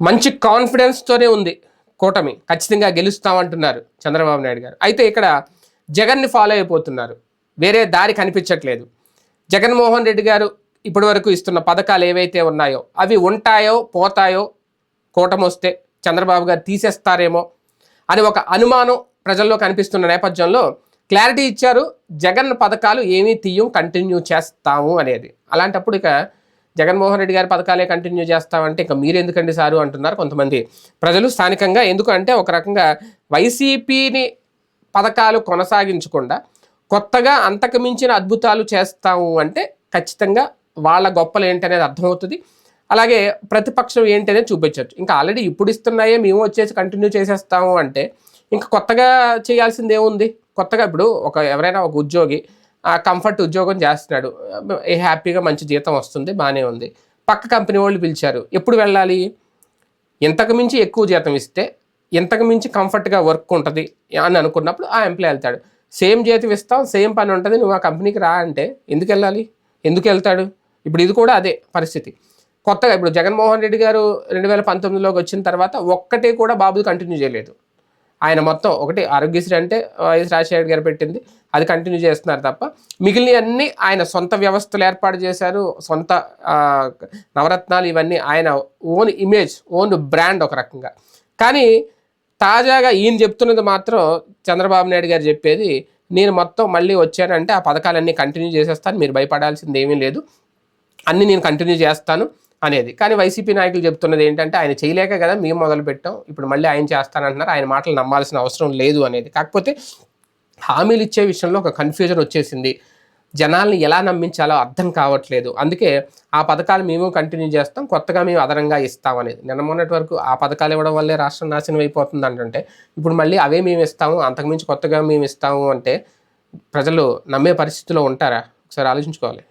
మంచి కాన్ఫిడెన్స్తోనే ఉంది కూటమి. ఖచ్చితంగా గెలుస్తామంటున్నారు చంద్రబాబు నాయుడు గారు. అయితే ఇక్కడ జగన్ని ఫాలో అయిపోతున్నారు. వేరే దారి కనిపించట్లేదు. జగన్మోహన్ రెడ్డి గారు ఇప్పటివరకు ఇస్తున్న పథకాలు ఏవైతే ఉన్నాయో అవి ఉంటాయో పోతాయో కూటమి వస్తే చంద్రబాబు గారు తీసేస్తారేమో అని ఒక అనుమానం ప్రజల్లో కనిపిస్తున్న నేపథ్యంలో క్లారిటీ ఇచ్చారు. జగన్ పథకాలు ఏమీ తీయం కంటిన్యూ చేస్తాము అనేది. అలాంటప్పుడు ఇక జగన్మోహన్ రెడ్డి గారి పథకాలే కంటిన్యూ చేస్తామంటే ఇక మీరు ఎందుకండి సారు అంటున్నారు కొంతమంది. ప్రజలు స్థానికంగా ఎందుకంటే ఒక రకంగా వైసీపీని పథకాలు కొనసాగించకుండా కొత్తగా అంతకు మించిన అద్భుతాలు చేస్తాము అంటే ఖచ్చితంగా వాళ్ళ గొప్పలు ఏంటనేది అర్థమవుతుంది. అలాగే ప్రతిపక్షం ఏంటనేది చూపించవచ్చు. ఇంకా ఆల్రెడీ ఇప్పుడు ఇస్తున్నాయే మేము వచ్చేసి కంటిన్యూ చేసేస్తాము అంటే ఇంకా కొత్తగా చేయాల్సింది ఏముంది కొత్తగా ఇప్పుడు ఒక ఎవరైనా ఒక ఉద్యోగి ఆ కంఫర్ట్ ఉద్యోగం చేస్తున్నాడు. ఏ హ్యాపీగా మంచి జీతం వస్తుంది బాగానే ఉంది. పక్క కంపెనీ వాళ్ళు పిలిచారు ఎప్పుడు వెళ్ళాలి? ఇంతకు మించి ఎక్కువ జీతం ఇస్తే ఇంతకు మించి కంఫర్ట్గా వర్క్ ఉంటుంది అని అనుకున్నప్పుడు ఆ ఎంప్లాయ్ వెళ్తాడు. సేమ్ జీతం ఇస్తాం సేమ్ పని ఉంటుంది నువ్వు ఆ కంపెనీకి రా అంటే ఎందుకు వెళ్ళాలి? ఎందుకు వెళ్తాడు? ఇప్పుడు ఇది కూడా అదే పరిస్థితి. కొత్తగా ఇప్పుడు జగన్మోహన్ రెడ్డి గారు రెండు వేల పంతొమ్మిదిలోకి వచ్చిన తర్వాత ఒక్కటే కూడా బాబు కంటిన్యూ చేయలేదు. ఆయన మొత్తం ఒకటి ఆరోగ్యశ్రీ అంటే వైఎస్ రాజశేఖర్ గారు పెట్టింది. అది కంటిన్యూ చేస్తున్నారు తప్ప మిగిలినవన్నీ ఆయన సొంత వ్యవస్థలు ఏర్పాటు చేశారు. సొంత నవరత్నాలు ఇవన్నీ ఆయన ఓన్ ఇమేజ్ ఓన్ బ్రాండ్ ఒక రకంగా. కానీ తాజాగా ఈయన చెప్తున్నది మాత్రం చంద్రబాబు నాయుడు గారు చెప్పేది నేను మొత్తం మళ్ళీ వచ్చానంటే ఆ పథకాలన్నీ కంటిన్యూ చేసేస్తాను మీరు భయపడాల్సింది ఏమీ లేదు. అన్నీ నేను కంటిన్యూ చేస్తాను. అనేది. కానీ వైసీపీ నాయకులు చెప్తున్నది ఏంటంటే ఆయన చేయలేక కదా మేము మొదలు పెట్టాం ఇప్పుడు మళ్ళీ ఆయన చేస్తానంటున్నారు ఆయన మాటలు నమ్మాల్సిన అవసరం లేదు అనేది. కాకపోతే హామీలు ఇచ్చే విషయంలో ఒక కన్ఫ్యూజన్ వచ్చేసింది. జనాల్ని ఎలా నమ్మించాలో అర్థం కావట్లేదు. అందుకే ఆ పథకాలు మేము కంటిన్యూ చేస్తాం కొత్తగా మేము అదనంగా ఇస్తాం అనేది. నిన్న మొన్నటి వరకు ఆ పథకాలు ఇవ్వడం వల్లే రాష్ట్రం నాశనం అయిపోతుంది అంటే ఇప్పుడు మళ్ళీ అవే మేము ఇస్తాము అంతకుమించి కొత్తగా మేము ఇస్తాము అంటే ప్రజలు నమ్మే పరిస్థితిలో ఉంటారా? ఒకసారి ఆలోచించుకోవాలి.